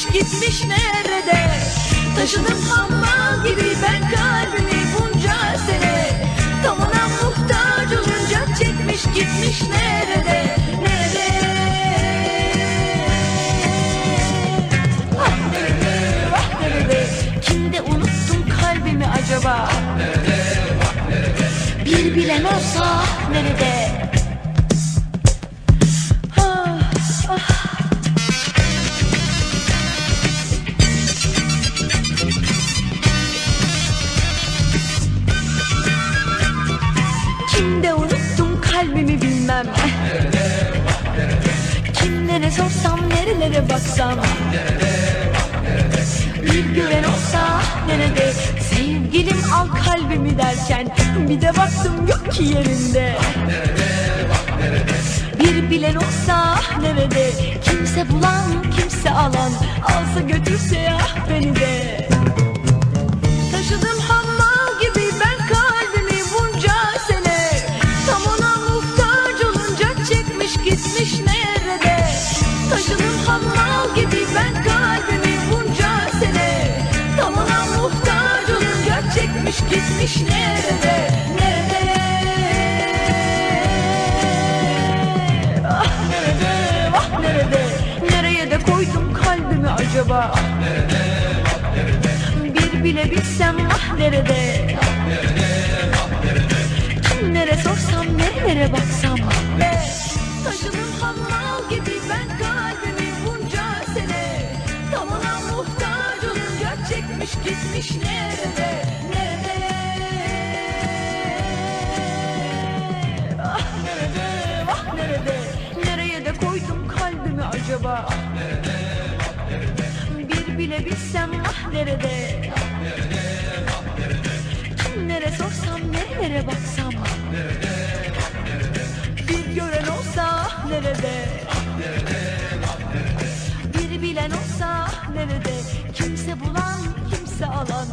çekmiş gitmiş nerede? Taşıdım hammal gibi ben kalbimi bunca sene. Tam ona muhtaç olunca çekmiş gitmiş nerede? Nerede? Ah nerede? Ah nerede? Kimde unuttun kalbimi acaba? Bir bilen olsa nerede? Bilmem. Kimlere sorsam nerelere baksam. Bir gören olsa nerede Sevgilim al kalbimi derken Bir de baktım yok ki yerinde. Bir bilen olsa nerede Kimse bulan kimse alan Alsa götürse ya beni de Nereye de koydum kalbimi acaba? Bir bile bilsem ah nerede? Kimlere sorsam nerelere baksam? Taşıdım hammal gibi ben kalbimi bunca sene. Tam ona muhtaç olunca çekmiş gitmiş nerede Nerede acaba? Bir bile bilsem ah nerede? Kimlere sorsam nerelere baksam? Bir gören olsa ah nerede? Bir bilen olsa ah nerede? Kimse bulan kimse alan